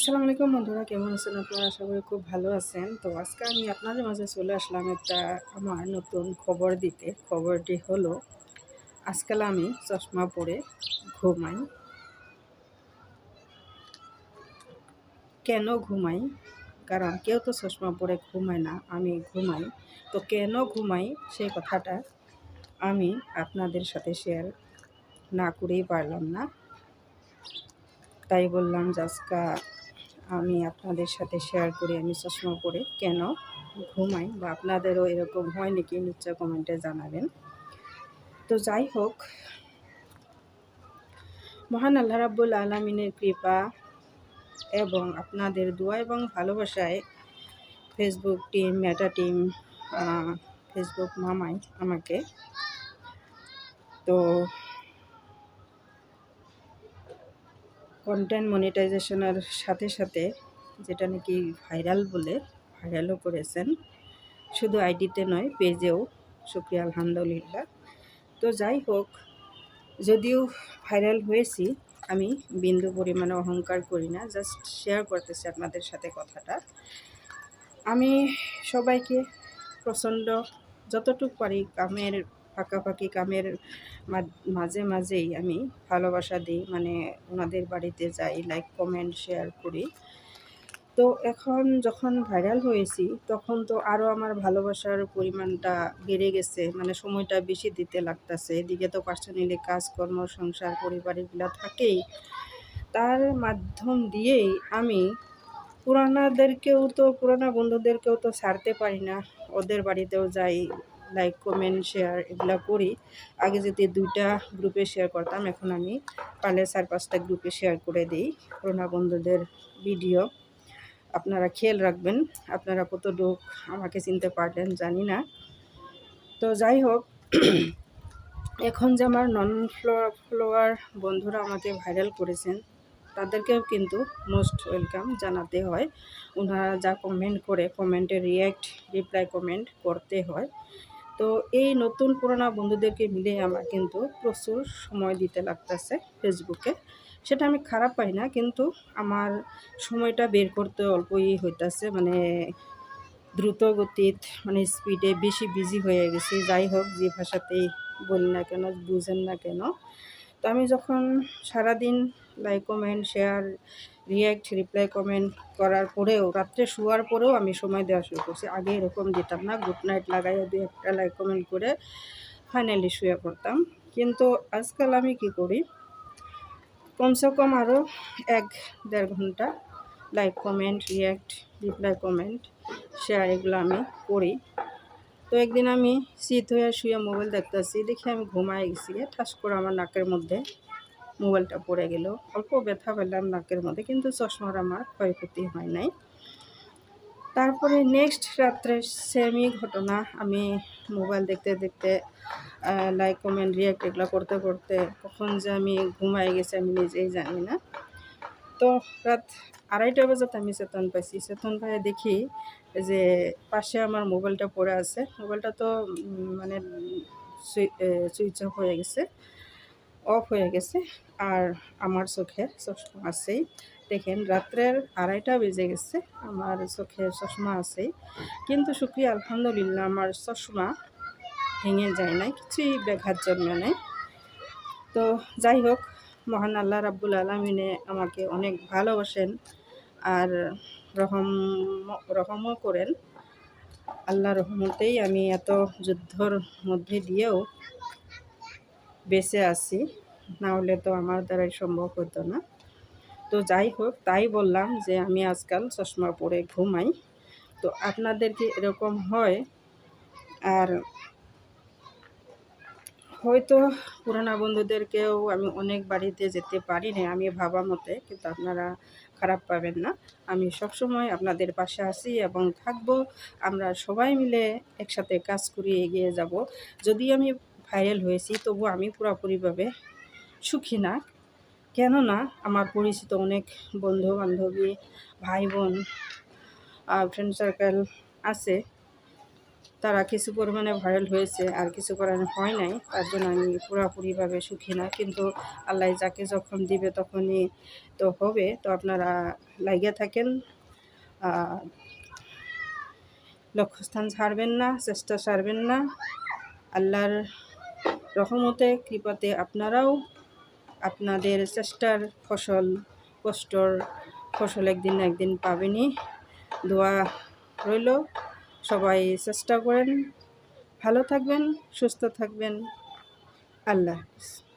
আসসালামু আলাইকুম বন্ধুরা, কেমন আছেন আপনারা? আশা করি খুব ভালো আছেন। তো আজকে আমি আপনাদের মাঝে চলে আসলাম একটা আমার নতুন খবর দিতে। খবরটি হলো, আজকাল আমি চশমা পরে ঘুমাই। কেন ঘুমাই? কারণ কেউ তো চশমা পরে ঘুমায় না, আমি ঘুমাই। তো কেন ঘুমাই? সেই কথাটা আমি আপনাদের সাথে শেয়ার না করেই পারলাম না। তাই বললাম যে আজকে আমি আপনাদের সাথে শেয়ার করি, আমি চশমা পরে কেন ঘুমাই বা আপনাদেরও এরকম হয় নাকি নিশ্চয় কমেন্টে জানাবেন। তো যাই হোক, মহান আল্লাহ রাব্বুল আলমিনের কৃপা এবং আপনাদের দোয়া এবং ভালোবাসায় Facebook team Meta team Facebook মামাই আমাকে। তো কন্টেন্ট মনিটাইজেশনের সাথে সাথে যেটা নাকি ভাইরাল বলে ভাইরালও করেছেন। শুধু আইডিতে নয়, পেজেও। শুক্রিয়া, আলহামদুলিল্লাহ। তো যাই হোক, যদিও ভাইরাল হয়েছি, আমি বিন্দু পরিমাণে অহংকার করি না জাস্ট শেয়ার করতেছি আপনাদের সাথে কথাটা। আমি সবাইকে প্রচণ্ড, যতটুকু পারি কামের ফাঁকাফাঁকি কামের মাঝে মাঝেই আমি ভালোবাসা দিই মানে ওনাদের বাড়িতে যাই লাইক কমেন্ট শেয়ার করি। তো এখন যখন ভাইরাল হয়েছি, তখন তো আরও আমার ভালোবাসার পরিমাণটা বেড়ে গেছে মানে সময়টা বেশি দিতে লাগতেছে। এদিকে তো পার্সোনালি কাজকর্ম সংসার পরিবারগুলো থাকেই। তার মাধ্যম দিয়েই আমি পুরানাদেরকেও তো, পুরানা বন্ধুদেরকেও তো ছাড়তে পারি না। ওদের বাড়িতেও যাই লাইক কমেন্ট শেয়ার এগুলো করি। আগে যদি দুইটা গ্রুপে শেয়ার করতাম, এখন আমি পারলে চার পাঁচটা গ্রুপে শেয়ার করে দিই করোনা বন্ধুদের ভিডিও আপনারা খেয়াল রাখবেন, আপনারা কত লোক আমাকে চিনতে পারলেন জানি না। তো যাই হোক, এখন যে আমার নন ফ্লোয়ার বন্ধুরা আমাকে ভাইরাল করেছেন, তাদেরকেও কিন্তু মোস্ট ওয়েলকাম জানাতে হয়। ওনারা যা কমেন্ট করে কমেন্টে রিয়্যাক্ট রিপ্লাই কমেন্ট করতে হয়। তো এই নতুন পুরোনো বন্ধুদেরকে মিলে আমার কিন্তু প্রচুর সময় দিতে লাগতেছে ফেসবুকে। সেটা আমি খারাপ পাই না, কিন্তু আমার সময়টা বের করতে অল্পই হইতেছে মানে দ্রুত গতিত মানে স্পিডে বেশি বিজি হয়ে গেছি। যাই হোক, যে ভাষাতেই বলি না কেন, বুঝেন না কেন। তো আমি যখন সারাদিন like comment share react reply comment করার পরেও, রাত্রে শোয়ার পরেও আমি সময় দেওয়া শুরু করছি। আগে এরকম দিতাম না গুড নাইট লাগাইয়া দু একটা লাইক কমেন্ট করে ফাইনালি শুয়ে পড়তাম। কিন্তু আজকাল আমি কি করি, কমসে কম আরও এক দেড় ঘণ্টা like comment react reply comment share এগুলো আমি করি। তো একদিন আমি শীত হয়ে শুয়ে মোবাইল দেখতেছি, দেখি আমি ঘুমাই গেছি ঠাস করে আমার নাকের মধ্যে মোবাইলটা পড়ে গেল। অল্প ব্যথা পেলাম নাকের মধ্যে, কিন্তু চশমার আমার ক্ষয়ক্ষতি হয় নাই। তারপরে নেক্সট রাত্রে সেমই ঘটনা। আমি মোবাইল দেখতে দেখতে লাইক কমেন্ট রিয়াক্ট এগুলো করতে করতে কখন যে আমি ঘুমাই গেছি আমি নিজেই জানি না। তো রাত আড়াইটা বাজাতে আমি চেতন পাইছি। চেতন পাই দেখি যে পাশে আমার মোবাইলটা পড়ে আছে। মোবাইলটা তো মানে সুইচ অফ হয়ে গেছে। অফ হয়ে গেছে আর আমার চোখে চশমা আছেই। দেখেন রাত্রের আড়াইটা বেজে গেছে, আমার চোখে চশমা আছেই। কিন্তু সুক্রিয়া আলহামদুলিল্লাহ আমার চশমা ভেঙে যায় নাই, কিছুই ব্যাঘাত জন্মে নাই। তো যাই হোক, মহান আল্লাহ রাব্বুল আলমিনে আমাকে অনেক ভালোবাসেন আর রহম, রহমও করেন। আল্লাহ রহমতেই আমি এত যুদ্ধর মধ্যে দিয়েও বেঁচে আছি। না হলে তো আমার দ্বারাই সম্ভব হতো না। তো যাই হোক, তাই বললাম যে আমি আজকাল চশমা পরে ঘুমাই। তো আপনাদের কি এরকম হয়? আর হয়তো পুরানা বন্ধুদেরকেও আমি অনেক বাড়িতে যেতে পারি না আমি ভাবা মতে, কিন্তু আপনারা খারাপ পাবেন না। আমি সবসময় আপনাদের পাশে আছি এবং থাকব। আমরা সবাই মিলে একসাথে কাজ করি এগিয়ে যাব। যদি আমি ভাইরাল হয়েছি তবু আমি পুরোপুরিভাবে সুখী না। কেননা আমার পরিচিত অনেক বন্ধু বান্ধবী ভাই বোন ফ্রেন্ড সার্কেল আছে। তারা কিছু পরিমাণে ভাইরাল হয়েছে আর কিছু পরিমাণে হয় নাই। তার জন্য আমি পুরোপুরিভাবে সুখী না। কিন্তু আল্লাহ যাকে যখন দিবে তখনই তো হবে। তো আপনারা লাগিয়ে থাকেন। লক্ষ্যস্থান ছাড়বেন না, চেষ্টা ছাড়বেন না। আল্লাহর রহমতে, কৃপাতে আপনারাও আপনাদের চেষ্টার ফসল, কষ্টর ফসল একদিন একদিন পাবেনি দোয়া রইল, সবাই চেষ্টা করেন। ভালো থাকবেন, সুস্থ থাকবেন। আল্লাহ হাফিজ।